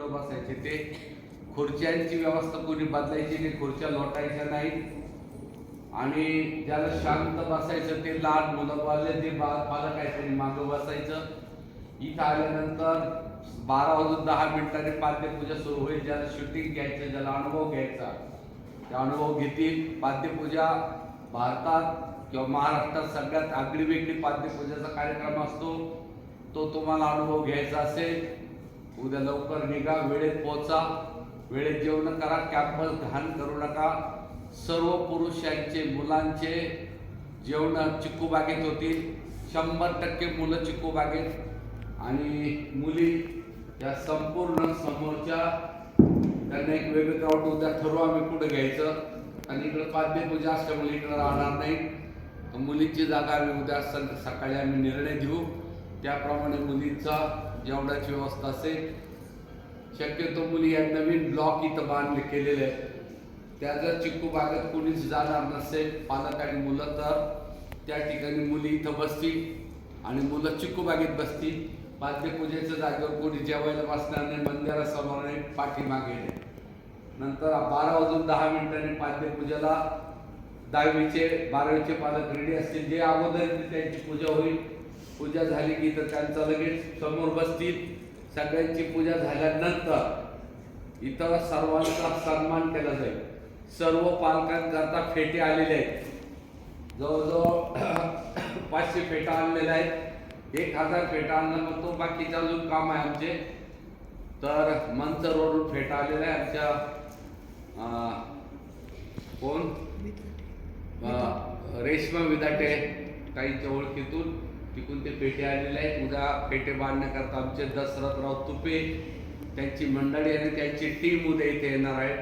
कुठं बसायचे ते? खुर्च्यांची व्यवस्था कोणी बदलायची नाही खुर्च्या लोटायच्या नाही आणि ज्याला शांत बसायचं ते लहान मुलं वाले ते बा पालक आहे त्यांनी मागं बसायचं. इथं आल्यानंतर बारा वाजून दहा मिनिटांनी पाद्यपूजा सुरू होईल. ज्याला शूटिंग घ्यायचं ज्याला अनुभव घ्यायचा त्या अनुभव घेतील. पाद्यपूजा भारतात किंवा महाराष्ट्रात सगळ्यात आगळी वेगळी पाद्यपूजेचा कार्यक्रम असतो. तो तुम्हाला अनुभव घ्यायचा असेल. उद्या लवकर निघा वेळेत पोहोचा वेळेत जेवण करा कॅम्पस घाण करू नका. सर्व पुरुषांचे मुलांचे जेवण चिक्कू बागेत होतील. शंभर टक्के मुलं चिक्कू बागेत. आणि मुली या संपूर्ण समोरच्या त्यांना एक वेगळं क्राऊड उद्या ठरवू आम्ही कुठं घ्यायचं. आणि इकडं पाद्यपूजा असल्यामुळे इकडं राहणार नाही. मुलीची मुलींची जागा आम्ही उद्या सकाळी आम्ही निर्णय घेऊ. त्याप्रमाणे मुलींचा जेवणाची व्यवस्था असेल. शक्यतो मुली या नवीन ब्लॉक इथं बांधले केलेले आहेत. त्या जर चिक्कू बागेत कोणीच जाणार नसेल. पालक आणि मुलं तर त्या ठिकाणी मुली इथं बसतील आणि मुलं चिक्कू बागेत बसतील. पाद्यपूजेच्या जागेवर कोणी जेवायला बसणार नाही मंदिरासमोर नाही पाठीमागे. नंतर बारा वाजून दहा मिनिटांनी पाद्यपूजेला दहावीचे बारावीचे पालक रेडी असतील. जे अगोदर त्यांची पूजा होईल. पूजा झाली की तर त्यांचा लगेच समोर बसतील. सगळ्यांची पूजा झाल्यानंतर इथं सर्वांचा सन्मान केला जाईल. सर्व पालकांकरता फेटे आलेले आहेत. जवळजवळ पाचशे फेटा आणलेल्या आहेत. एक हजार फेटा आणलं मग तो बाकीचं अजून काम आहे आमचे. तर मंच रोडून फेटा आलेला आहे आमच्या कोण? रेश्मा विदाटे काहींच्या ओळखीतून. तिकून ते पेटे आलेले आहेत. उद्या पेटे बांधण्याकरता आमचे दशरथराव तुपे त्यांची मंडळी आणि त्यांची टीम उद्या इथे येणार आहे.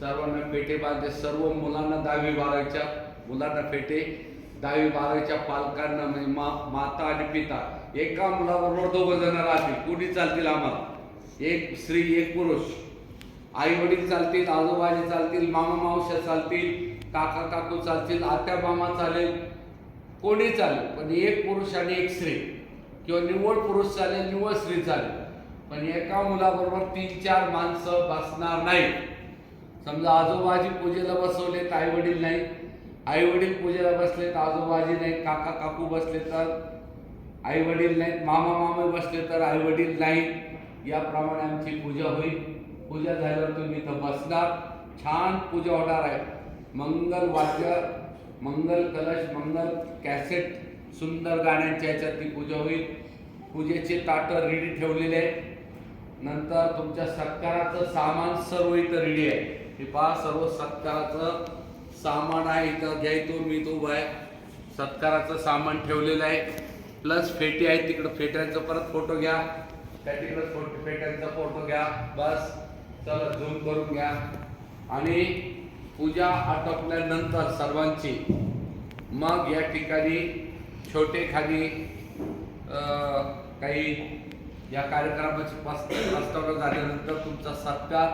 सर्वांना पेटे बांधते. सर्व मुलांना दहावी बारावीच्या मुलांना पेटे दहावी बारावीच्या पालकांना म्हणजे मा माता आणि पिता. एका मुलाबरोबर दोघं जण राहतील. कुणी चालतील आम्हाला? एक स्त्री एक पुरुष. आई वडील चालतील आजोबाजी चालतील मामा मावश्या चालतील काका काकू चालतील आत्या मामा चालेल. कोणी चालेल? पण एक पुरुष आणि एक स्त्री. किंवा निव्वळ पुरुष चालेल निव्वळ स्त्री चालेल. पण एका मुलाबरोबर तीन चार माणसं बसणार नाही. समजा आजोबाजी पूजेला बसवले तर आई वडील नाही. आई वडील पूजेला बसले तर आजोबाजी नाही. काका काकू बसले तर आई वडील नाहीत मामा मामे बसले तर आई वडील नाहीत याप्रमाणे आमची पूजा होईल. पूजा झाल्यावर तुम्ही इथं बसणार. छान पूजा होणार आहे. मंगल वाद्य मंगल कलश मंगल कॅसेट सुंदर गाण्यांच्या ह्याच्यात ती पूजा होईल. पूजेचे ताटं रेडी ठेवलेले आहे नंतर तुमच्या सत्काराचं सामान सर्व इथं रेडी आहे. हे पहा सर्व सत्काराचं सामान आहे इथं. घ्यायचो मी तो उभा आहे. सत्काराचं सामान ठेवलेलं आहे. प्लस फेटे आहे तिकडं. फेट्यांचा परत फोटो घ्या. त्या तिकडं फोटो फेट्यांचा फोटो घ्या. बस. चला झूम करून घ्या. आणि पूजा आटोपल्यानंतर सर्वांची. मग या ठिकाणी छोटे खाली काही या कार्यक्रमाची प्रस्तावना झाल्यानंतर तुमचा सत्कार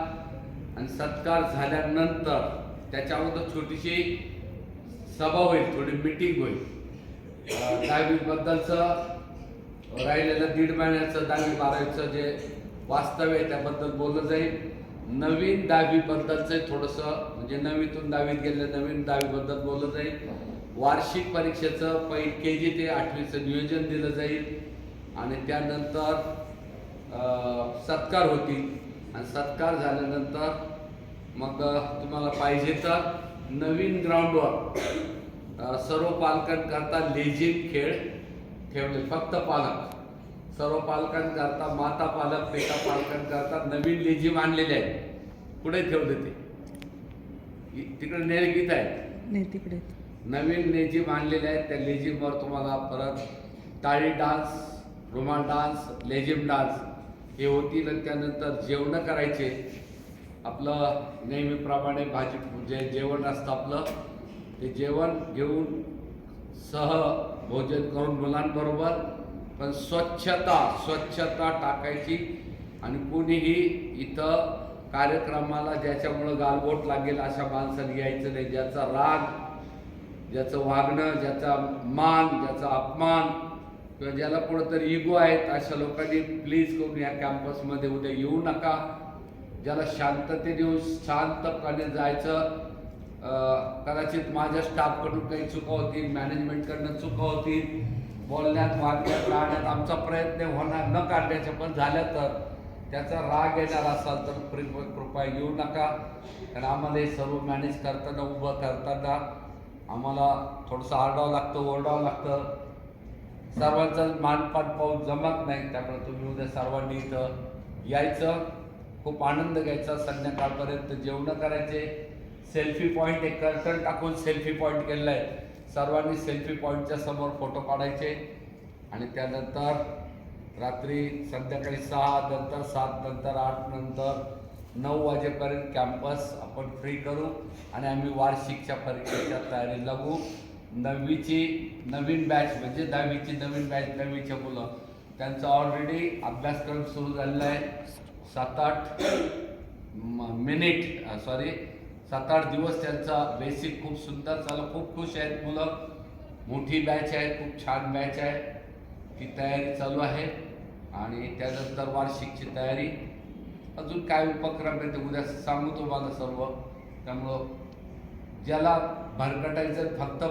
आणि सत्कार झाल्यानंतर त्याच्या अगोदर छोटीशी सभा होईल थोडी मिटिंग होईल. दहावीबद्दलचं राहिलेलं दीड महिन्याचं दहावी बारावीचं जे वास्तव्य आहे त्याबद्दल बोललं जाईल. नवीन दहावीबद्दलचं थोडंसं म्हणजे नवीतून दहावीत गेलं नवीन दहावीबद्दल बोललं जाईल वार्षिक परीक्षेचं पै के जी ते आठवीचं नियोजन दिलं जाईल. आणि त्यानंतर सत्कार होतील. आणि सत्कार झाल्यानंतर मग तुम्हाला पाहिजे तर नवीन ग्राउंडवर सर्व पालकांकरता लेझिम खेळ ठेवले. फक्त पालक. सर्व पालकांकरता माता पालक पेटा पालकांकरता नवीन लेझिम आणलेले आहेत. कुठे ठेवले ते? तिकडे नेरगीत आहे तिकडे. नवीन लेझिम आणलेले आहेत. त्या लेझिमवर तुम्हाला परत टाळी डान्स रुमाल डान्स लेझिम डान्स हे होतील आणि त्यानंतर जेवणं करायचे. आपलं नेहमीप्रमाणे भाजी जे जेवण असतं आपलं ते जेवण घेऊन सह भोजन करून मुलांबरोबर पण स्वच्छता स्वच्छता टाकायची आणि कोणीही इथं कार्यक्रमाला ज्याच्यामुळं गालबोट लागेल अशा माणसाने यायचं नाही. ज्याचा राग ज्याचं वागणं ज्याचा मान ज्याचा अपमान किंवा ज्याला कुठंतरी इगो आहेत अशा लोकांनी प्लीज करून या कॅम्पसमध्ये उद्या येऊ नका. ज्याला शांततेने येऊन शांतपणे जायचं कदाचित माझ्या स्टाफकडून काही चुका होतील मॅनेजमेंटकडनं चुका होतील बोलण्यात वागण्यात राहण्यात आमचा प्रयत्न होणार न काढण्याचे पण झाल्या तर त्याचा राग येणार असाल तर कृपा येऊ नका. कारण आम्हाला हे सर्व मॅनेज करताना उभं करताना आम्हाला थोडंसं आरडावं लागतं ओरडावं लागतं. सर्वांचं मानपान पाऊस जमत नाही. त्यामुळे तुम्ही उद्या सर्वांनी इथं यायचं खूप आनंद घ्यायचा. संध्याकाळपर्यंत जेवणं करायचे. सेल्फी पॉईंट एक कर्टन टाकून सेल्फी पॉईंट केलेला आहे. सर्वांनी सेल्फी पॉईंटच्या समोर फोटो काढायचे. आणि त्यानंतर रात्री संध्याकाळी सहा नंतर सात नंतर आठ नंतर नऊ वाजेपर्यंत कॅम्पस आपण फ्री करू. आणि आम्ही वार्षिकच्या परीक्षेच्या तयारी लागू. नववीची नवीन बॅच म्हणजे दहावीची नवीन बॅच नववीच्या मुलं. त्यांचा ऑलरेडी अभ्यासक्रम सुरू झालेला आहे. सात आठ म- मिनिट सॉरी सात आठ दिवस त्यांचा बेसिक खूप सुंदर चालू खूप खुश आहेत मुलं. मोठी बॅच आहे खूप छान बॅच आहे. ती तयारी चालू आहे. आणि त्यानंतर वार्षिकची तयारी. अजून काय उपक्रम आहे ते उद्या सांगू तुम्हाला सर्व. त्यामुळं ज्याला भरकटायचं फक्त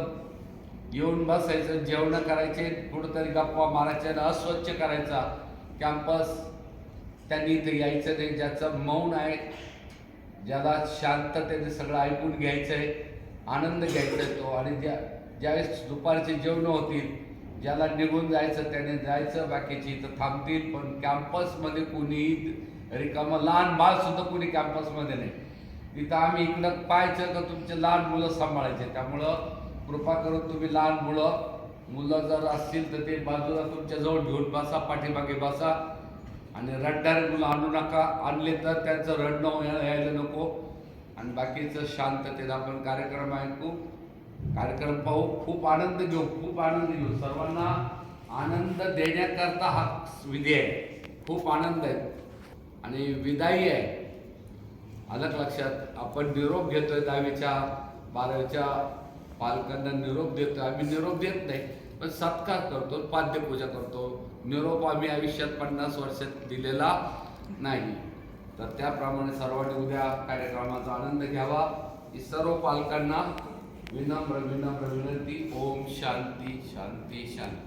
येऊन बसायचं जेवणं करायचे कुठंतरी गप्पा मारायच्या आणि अस्वच्छ करायचा. कॅम्पस त्यांनी इथे यायचं नाही. ज्याचं मौन आहे ज्याला शांततेने सगळं ऐकून घ्यायचं आहे आनंद घ्यायचा आहे तो. आणि ज्या ज्यावेळेस दुपारचे जेवणं होतील ज्याला निघून जायचं त्याने जायचं बाकीचे इथं थांबतील. पण कॅम्पसमध्ये कुणीही रिकामं लहान बाळसुद्धा कुणी कॅम्पसमध्ये नाही. तिथं आम्ही इकडं पाहायचं का तुमचे लहान मुलं सांभाळायचे? त्यामुळं कृपा करून तुम्ही लहान मुलं मुलं जर असतील तर ते बाजूला तुमच्या जवळ घेऊन बसा पाठीमागे बसा. आणि रडणारे मुलं आणू नका. आणले तर त्यांचं रडणं यायला नको. आणि बाकीचं शांततेत आपण कार्यक्रम ऐकू कार्यक्रम पाहू. खूप आनंद घेऊ. खूप आनंद घेऊ. सर्वांना आनंद देण्याकरता हा विधी आहे. खूप आनंद आहे. आणि विदाई आहे. अलग लक्षात आपण निरोप घेतोय दहावीच्या बारावीच्या. पालकांना निरोप देतोय. आम्ही निरोप देत नाही. पण सत्कार करतो. पाद्यपूजा करतो. निरोप आम्ही आयुष्यात पन्नास वर्षात दिलेला नाही. तर त्याप्रमाणे सर्वांनी उद्या कार्यक्रमाचा आनंद घ्यावा. ही सर्व पालकांना विनम्र विनम्र विनंती. ओम शांती शांती शांती.